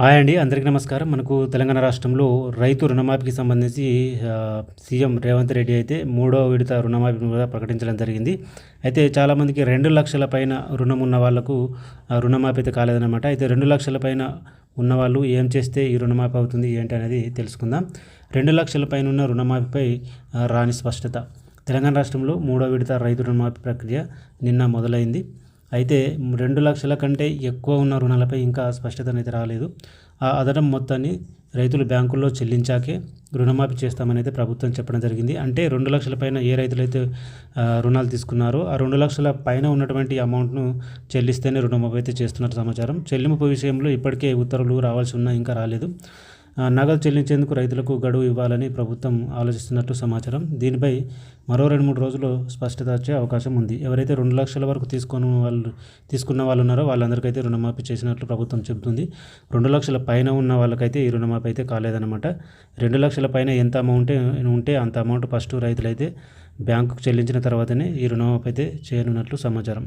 Hi అండి అందరికీ నమస్కారం. మనకు తెలంగాణ రాష్ట్రంలో రైతు రుణమాఫీకి సంబంధించి సీఎం రేవంత్ రెడ్డి అయితే మూడో విడత రుణమాఫీని కూడా ప్రకటించడం జరిగింది. అయితే చాలామందికి రెండు లక్షల పైన రుణం ఉన్న వాళ్ళకు రుణమాఫీ అయితే కాలేదన్నమాట. అయితే రెండు లక్షల పైన ఉన్నవాళ్ళు ఏం చేస్తే ఈ రుణమాఫీ అవుతుంది ఏంటి అనేది తెలుసుకుందాం. రెండు లక్షల పైన ఉన్న రుణమాఫీపై రాని స్పష్టత. తెలంగాణ రాష్ట్రంలో మూడో విడత రైతు రుణమాఫీ ప్రక్రియ నిన్న మొదలైంది. అయితే రెండు లక్షల కంటే ఎక్కువ ఉన్న రుణాలపై ఇంకా స్పష్టత అనేది రాలేదు. ఆ అదనం మొత్తాన్ని రైతులు బ్యాంకుల్లో చెల్లించాకే రుణమాఫీ చేస్తామనేది ప్రభుత్వం చెప్పడం జరిగింది. అంటే రెండు లక్షల పైన ఏ రైతులైతే రుణాలు తీసుకున్నారో ఆ రెండు లక్షల పైన ఉన్నటువంటి అమౌంట్ను చెల్లిస్తేనే రుణమాఫీ అయితే చేస్తున్నారు సమాచారం. చెల్లింపు విషయంలో ఇప్పటికే ఉత్తర్వులు రావాల్సి ఉన్నా ఇంకా రాలేదు. నగదు చెల్లించేందుకు రైతులకు గడువు ఇవ్వాలని ప్రభుత్వం ఆలోచిస్తున్నట్టు సమాచారం. దీనిపై మరో రెండు మూడు రోజులు స్పష్టత వచ్చే అవకాశం ఉంది. ఎవరైతే రెండు లక్షల వరకు తీసుకొని వాళ్ళు తీసుకున్న వాళ్ళు ఉన్నారో వాళ్ళందరికైతే రుణమాఫీ చేసినట్లు ప్రభుత్వం చెబుతుంది. రెండు లక్షల పైన ఉన్న వాళ్ళకైతే ఈ రుణమాఫీ అయితే కాలేదన్నమాట. రెండు లక్షల పైన ఎంత అమౌంట్ ఉంటే అంత అమౌంట్ ఫస్ట్ రైతులైతే బ్యాంకుకు చెల్లించిన తర్వాతనే ఈ రుణమాఫీ అయితే చేయనున్నట్లు సమాచారం.